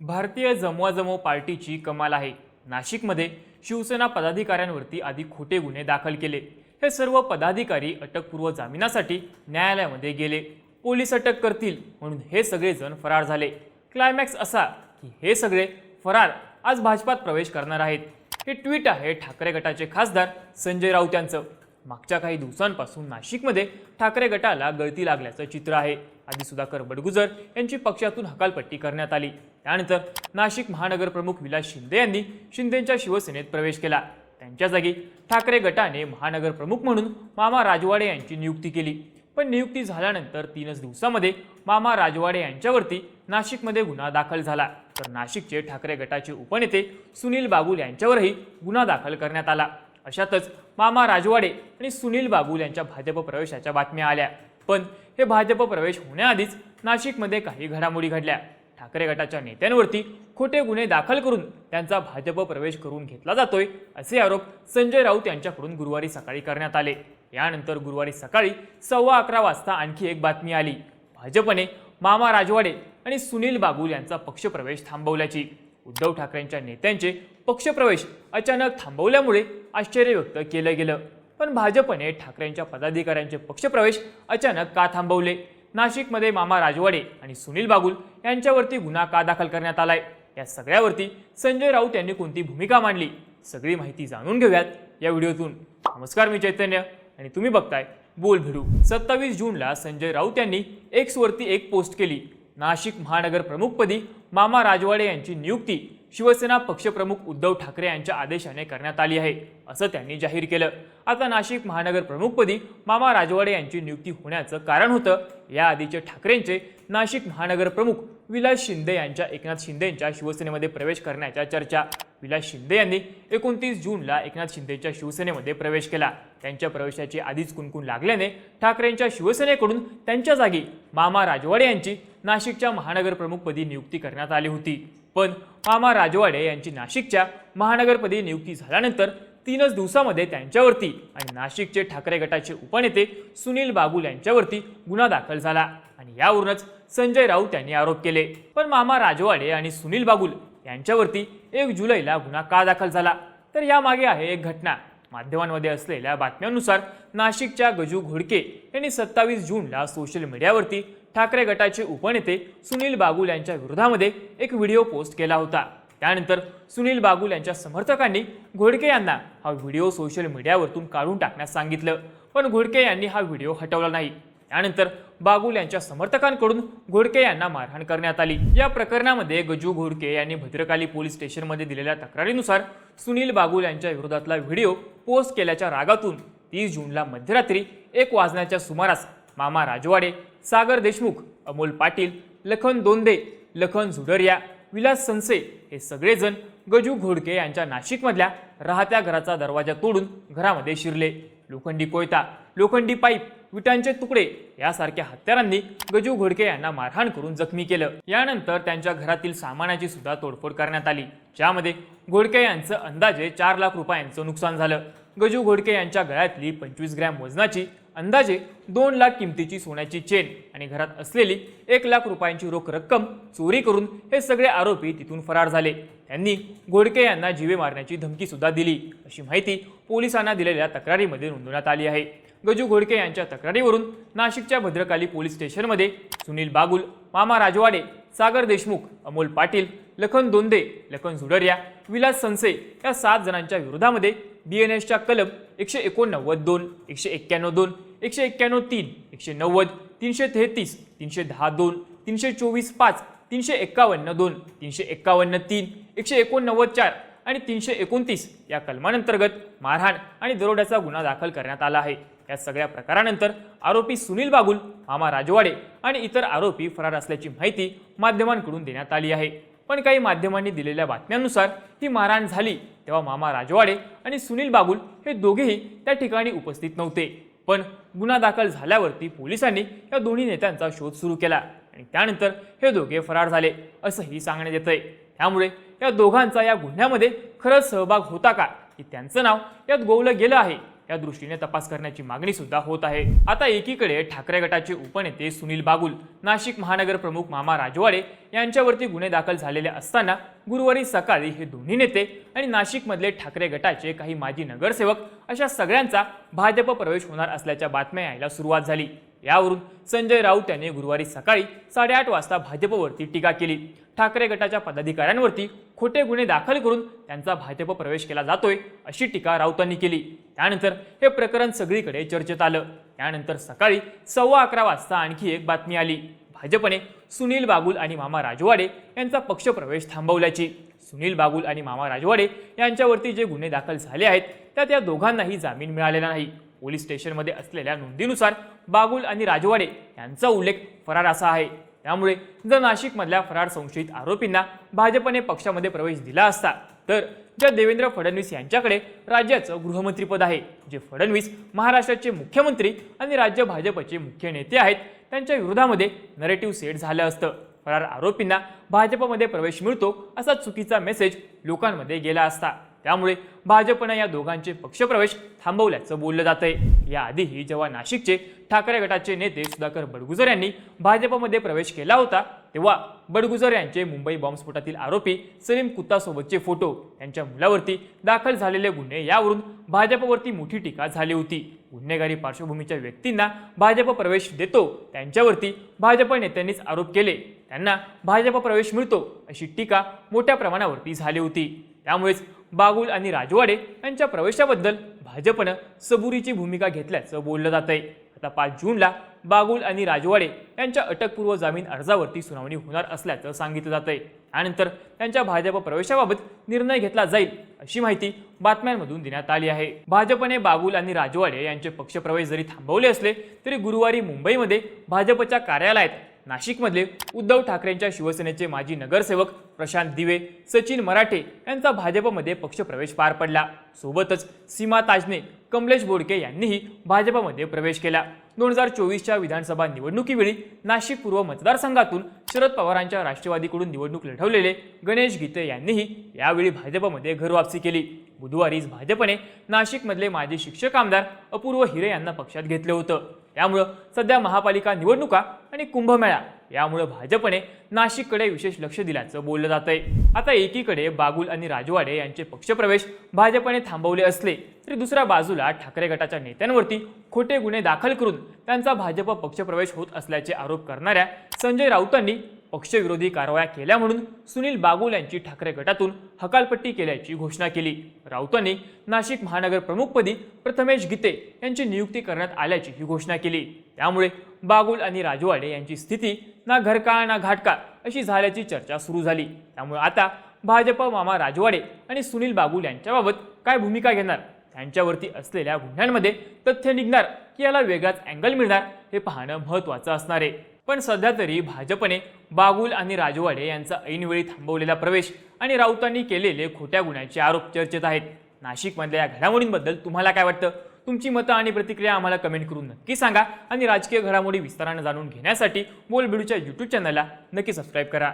भारतीय जमवाजमव पार्टीची कमाल आहे. नाशिकमध्ये शिवसेना पदाधिकाऱ्यांवरती आधी खोटे गुन्हे दाखल केले. हे सर्व पदाधिकारी अटकपूर्व जामिनासाठी न्यायालयामध्ये गेले. पोलीस अटक करतील म्हणून हे सगळेजण फरार झाले. क्लायमॅक्स असा की हे सगळे फरार आज भाजपात प्रवेश करणार आहेत. हे ट्विट आहे ठाकरे गटाचे खासदार संजय राऊत यांचं. मागच्या काही दिवसांपासून नाशिकमध्ये ठाकरे गटाला गळती लागल्याचं चित्र आहे. आधी सुधाकर बडगुजर यांची पक्षातून हकालपट्टी करण्यात आली. त्यानंतर नाशिक महानगर प्रमुख विलास शिंदे यांनी शिंदेच्या शिवसेनेत प्रवेश केला. त्यांच्या जागी ठाकरे गटाने महानगर प्रमुख म्हणून मामा राजवाडे यांची नियुक्ती केली. पण नियुक्ती झाल्यानंतर तीनच दिवसामध्ये मामा राजवाडे यांच्यावरती नाशिकमध्ये गुन्हा दाखल झाला. तर नाशिकचे ठाकरे गटाचे उपनेते सुनील बागुल यांच्यावरही गुन्हा दाखल करण्यात आला. अशातच मामा राजवाडे आणि सुनील बागुल यांच्या भाजप प्रवेशाच्या बातम्या आल्या. पण हे भाजप प्रवेश होण्याआधीच नाशिकमध्ये काही घडामोडी घडल्या. ठाकरे गटाच्या नेत्यांवरती खोटे गुन्हे दाखल करून त्यांचा भाजप प्रवेश करून घेतला जातोय असे आरोप संजय राऊत यांच्याकडून गुरुवारी सकाळी करण्यात आले. यानंतर गुरुवारी सकाळी सव्वा अकरा वाजता आणखी एक बातमी आली. भाजपने मामा राजवाडे आणि सुनील बागुल यांचा पक्षप्रवेश थांबवल्याची. उद्धव ठाकरेंच्या नेत्यांचे पक्षप्रवेश अचानक थांबवल्यामुळे आश्चर्य व्यक्त केलं गेलं. पण भाजपने ठाकरेंच्या पदाधिकाऱ्यांचे पक्षप्रवेश अचानक का थांबवले? नाशिकमध्ये मामा राजवाडे आणि सुनील बागुल यांच्यावरती गुन्हा का दाखल करण्यात आलाय? या सगळ्यावरती संजय राऊत यांनी कोणती भूमिका मांडली? सगळी माहिती जाणून घेऊयात या व्हिडिओतून. नमस्कार मी चैतन्य आणि तुम्ही बघताय बोल भिडू. सत्तावीस जूनला संजय राऊत यांनी एक्सवरती एक पोस्ट केली. नाशिक महानगर प्रमुखपदी मामा राजवाडे यांची नियुक्ती शिवसेना पक्षप्रमुख उद्धव ठाकरे यांच्या आदेशाने करण्यात आली आहे असं त्यांनी जाहीर केलं. आता नाशिक महानगर प्रमुखपदी मामा राजवाडे यांची नियुक्ती होण्याचं कारण होतं. याआधीचे ठाकरेंचे नाशिक महानगर प्रमुख विलास शिंदे यांच्या एकनाथ शिंदे यांच्या शिवसेनेमध्ये प्रवेश करण्याच्या चर्चा. विलास शिंदे यांनी एकोणतीस जूनला एकनाथ शिंदेच्या शिवसेनेमध्ये प्रवेश केला. त्यांच्या प्रवेशाची आधीच कुणकुण लागल्याने ठाकरेंच्या शिवसेनेकडून त्यांच्या जागी मामा राजवाडे यांची नाशिकच्या महानगरप्रमुखपदी नियुक्ती करण्यात आली होती. पण मामा राजवाडे यांची नाशिकच्या महानगरपदी नियुक्ती झाल्यानंतर तीनच दिवसामध्ये त्यांच्यावरती आणि नाशिकचे ठाकरे गटाचे उपनेते सुनील बागुल यांच्यावरती गुन्हा दाखल झाला. आणि यावरूनच संजय राऊत यांनी आरोप केले. पण मामा राजवाडे आणि सुनील बागुल यांच्यावरती एक जुलैला गुन्हा का दाखल झाला? तर यामागे आहे एक घटना. माध्यमांमध्ये असलेल्या बातम्यांनुसार नाशिकच्या गजू घोडके यांनी सत्तावीस जूनला सोशल मीडियावरती ठाकरे गटाचे उपनेते सुनील बागुल यांच्या विरोधामध्ये एक व्हिडिओ पोस्ट केला होता. त्यानंतर सुनील बागुल यांच्या समर्थकांनी घोडके यांना हा व्हिडिओ सोशल मीडियावरतून काढून टाकण्यास सांगितलं. पण घोडके यांनी हा व्हिडिओ हटवला नाही. त्यानंतर बागुल यांच्या समर्थकांकडून घोडके यांना मारहाण करण्यात आली. या प्रकरणामध्ये गजू घोडके यांनी भद्रकाली पोलीस स्टेशनमध्ये दिलेल्या तक्रारीनुसार सुनील बागुल यांच्या विरोधातला व्हिडिओ पोस्ट केल्याच्या रागातून तीस जूनला मध्यरात्री एक वाजण्याच्या सुमारास मामा राजवाडे सागर देशमुख अमोल पाटील लखन दोंदे लखन झुडरिया विलास संसे हे सगळेजण गजू घोडके यांच्या नाशिकमधल्या राहत्या घराचा दरवाजा तोडून घरामध्ये शिरले. लोखंडी कोयता लोखंडी पाईप विटांचे तुकडे यासारख्या हत्यारांनी गजू घोडके यांना मारहाण करून जखमी केलं. यानंतर त्यांच्या घरातील सामानाची सुद्धा तोडफोड करण्यात आली. ज्यामध्ये घोडके यांचं अंदाजे चार लाख रुपयांचं नुकसान झालं. गजू घोडके यांच्या गळ्यातली पंचवीस ग्रॅम वजनाची अंदाजे दोन लाख किमतीची सोन्याची चेन आणि घरात असलेली एक लाख रुपयांची रोख रक्कम चोरी करून हे सगळे आरोपी तिथून फरार झाले. त्यांनी घोडके यांना जीवे मारण्याची धमकी सुद्धा दिली. अशी माहिती पोलिसांना दिलेल्या तक्रारीमध्ये नोंदवण्यात आली आहे. गजू घोडके यांच्या तक्रारीवरून नाशिकच्या भद्रकाली पोलीस स्टेशनमध्ये सुनील बागुल मामा राजवाडे सागर देशमुख अमोल पाटील लखन दोंदे लखन झुडरिया विलास संसे या सात जणांच्या विरोधामध्ये बी एन एसच्या कलम एकशे एकोणनव्वद दोन एकशे एक्क्याण्णव दोन एकशे एक्क्याण्णव तीन एकशे नव्वद तीनशे तेहतीस तीनशे दहा दोन तीनशे चोवीस पाच तीनशे एक्कावन्न दोन तीनशे एक्कावन्न तीन एकशे एकोणनव्वद चार आणि तीनशे एकोणतीस या कलमांतर्गत मारहाण आणि दरोड्याचा गुन्हा दाखल करण्यात आला आहे. या सगळ्या प्रकारानंतर आरोपी सुनील बागुल मामा राजवाडे आणि इतर आरोपी फरार असल्याची माहिती माध्यमांकडून देण्यात आली आहे. पण काही माध्यमांनी दिलेल्या बातम्यांनुसार ही मारहाण झाली तेव्हा मामा राजवाडे आणि सुनील बागुल हे दोघेही त्या ठिकाणी उपस्थित नव्हते. पण गुन्हा दाखल झाल्यावरती पोलिसांनी या दोन्ही नेत्यांचा शोध सुरू केला आणि त्यानंतर हे दोघे फरार झाले असंही सांगण्यात येतंय. त्यामुळे या दोघांचा या गुन्ह्यामध्ये खरंच सहभाग होता का की त्यांचं नाव यात गोवलं गेलं आहे. या दृष्टीने तपास करण्याची मागणी सुद्धा होत आहे. आता एकीकडे ठाकरे गटाचे उपनेते सुनील बागुल नाशिक महानगर प्रमुख मामा राजवाडे यांच्यावरती गुन्हे दाखल झालेले असताना गुरुवारी सकाळी हे दोन्ही नेते आणि नाशिकमधले ठाकरे गटाचे काही माजी नगरसेवक अशा सगळ्यांचा भाजप प्रवेश होणार असल्याच्या बातम्या यायला सुरुवात झाली. यावरून संजय राऊत यांनी गुरुवारी सकाळी साडेआठ वाजता भाजपवरती टीका केली. ठाकरे गटाच्या पदाधिकाऱ्यांवरती खोटे गुन्हे दाखल करून त्यांचा भाजप प्रवेश केला जातोय अशी टीका राऊतांनी केली. त्यानंतर हे प्रकरण सगळीकडे चर्चेत आलं. त्यानंतर सकाळी सव्वा अकरा वाजता आणखी एक बातमी आली. भाजपने सुनील बागुल आणि मामा राजवाडे यांचा पक्षप्रवेश थांबवल्याची. सुनील बागुल आणि मामा राजवाडे यांच्यावरती जे गुन्हे दाखल झाले आहेत त्यात या दोघांनाही जामीन मिळालेला नाही. पोलीस स्टेशनमध्ये असलेल्या नोंदीनुसार बागुल आणि राजवाडे यांचा उल्लेख फरार असा आहे. त्यामुळे जर नाशिकमधल्या फरार संशयित आरोपींना भाजपने पक्षामध्ये प्रवेश दिला असता तर ज्या देवेंद्र फडणवीस यांच्याकडे राज्याचं गृहमंत्रीपद आहे जे फडणवीस महाराष्ट्राचे मुख्यमंत्री आणि राज्य भाजपचे मुख्य नेते आहेत त्यांच्या विरोधामध्ये नरेटिव्ह सेट झालं असतं. फरार आरोपींना भाजपमध्ये प्रवेश मिळतो असा चुकीचा मेसेज लोकांमध्ये गेला असता. त्यामुळे भाजपनं या दोघांचे पक्षप्रवेश थांबवल्याचं बोललं जात आहे याआधीही जेव्हा नाशिकचे ठाकरे गटाचे नेते सुधाकर बडगुजर यांनी भाजपमध्ये प्रवेश केला होता तेव्हा बडगुजर यांचे मुंबई बॉम्बस्फोटातील आरोपी सलीम कुत्तासोबतचे फोटो त्यांच्या मुलावरती दाखल झालेले गुन्हे यावरून भाजपवरती मोठी टीका झाली होती. गुन्हेगारी पार्श्वभूमीच्या व्यक्तींना भाजप प्रवेश देतो त्यांच्यावरती भाजप नेत्यांनीच आरोप केले. त्यांना भाजप प्रवेश मिळतो अशी टीका मोठ्या प्रमाणावरती झाली होती. त्यामुळेच बागुल आणि राजवाडे यांच्या प्रवेशाबद्दल भाजपनं सबुरीची भूमिका घेतल्याचं बोललं जात आहे आता पाच जूनला बागुल आणि राजवाडे यांच्या अटकपूर्व जामीन अर्जावरती सुनावणी होणार असल्याचं सांगितलं जात आहे त्यानंतर त्यांच्या भाजप प्रवेशाबाबत निर्णय घेतला जाईल अशी माहिती बातम्यांमधून देण्यात आली आहे. भाजपने बागुल आणि राजवाडे यांचे पक्षप्रवेश जरी थांबवले असले तरी गुरुवारी मुंबईमध्ये भाजपच्या कार्यालयात नाशिकमधले उद्धव ठाकरेंच्या शिवसेनेचे माजी नगरसेवक प्रशांत दिवे सचिन मराठे यांचा भाजपमध्ये पक्षप्रवेश पार पडला. सोबतच सीमा ताजने कमलेश बोडके यांनीही भाजपमध्ये प्रवेश केला. दोन हजार चोवीसच्या विधानसभा निवडणुकीवेळी नाशिक पूर्व मतदारसंघातून शरद पवारांच्या राष्ट्रवादीकडून निवडणूक लढवलेले गणेश गीते यांनीही यावेळी भाजपमध्ये घरवापसी केली. बुधवारीच भाजपने नाशिकमधले माजी शिक्षक आमदार अपूर्व हिरे यांना पक्षात घेतलं होतं. त्यामुळं सध्या महापालिका निवडणुका आणि कुंभमेळा. यामुळे भाजपने नाशिककडे विशेष लक्ष दिल्याचं बोललं जात आहे आता एकीकडे बागुल आणि राजवाडे यांचे पक्षप्रवेश भाजपने थांबवले असले तरी दुसऱ्या बाजूला ठाकरे गटाच्या नेत्यांवरती खोटे गुन्हे दाखल करून त्यांचा भाजप पक्षप्रवेश होत असल्याचे आरोप करणाऱ्या संजय राऊतांनी पक्षविरोधी कारवाया केल्या म्हणून सुनील बागुल यांची ठाकरे गटातून हकालपट्टी केल्याची घोषणा केली. राऊतांनी नाशिक महानगर प्रमुखपदी प्रथमेश गीते यांची नियुक्ती करण्यात आल्याची ही घोषणा केली. त्यामुळे बागुल आणि राजवाडे यांची स्थिती ना घरका ना घाटका अशी झाल्याची चर्चा सुरू झाली. त्यामुळे आता भाजप मामा राजवाडे आणि सुनील बागुल यांच्याबाबत काय भूमिका घेणार? त्यांच्यावरती असलेल्या गुन्ह्यांमध्ये तथ्य निघणार की याला वेगळाच अँगल मिळणार हे पाहणं महत्त्वाचं असणार आहे. पण सध्या तरी भाजपने बागुल आणि राजवाडे यांचा ऐनवेळी थांबवलेला प्रवेश आणि राऊतांनी केलेले खोट्या गुन्ह्याचे आरोप चर्चेत आहेत. नाशिकमधल्या या घडामोडींबद्दल तुम्हाला काय वाटतं? तुमची मतं आणि प्रतिक्रिया आम्हाला कमेंट करून नक्की सांगा आणि राजकीय घडामोडी विस्तारानं जाणून घेण्यासाठी बोलबिडूच्या यूट्यूब चॅनलला नक्की सबस्क्राईब करा.